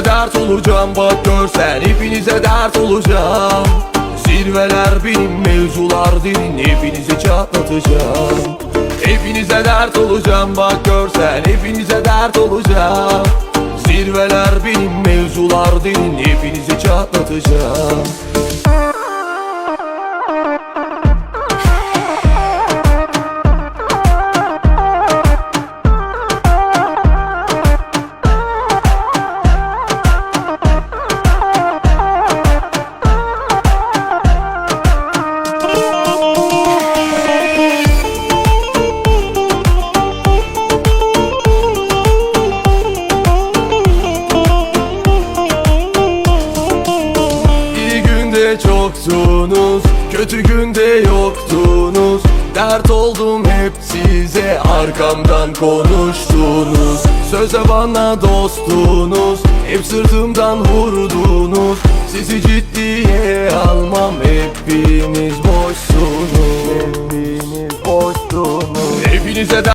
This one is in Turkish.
Hepinize dert olacağım. Bak görsen Hepinize dert olacağım. Zirveler benim mevzular derin. Hepinizi çatlatacağım. Hepinize dert olacağım. Bak görsen Hepinize dert olacağım. Zirveler benim mevzular derin. Hepinizi çatlatacağım Çoktunuz Kötü günde yoktunuz. Dert oldum hep size Arkamdan konuştunuz. Söze bana dostunuz Hep sırtımdan vurdunuz. Sizi ciddiye almam Hepiniz boşsunuz. Hepiniz boşsunuz. Hepinize de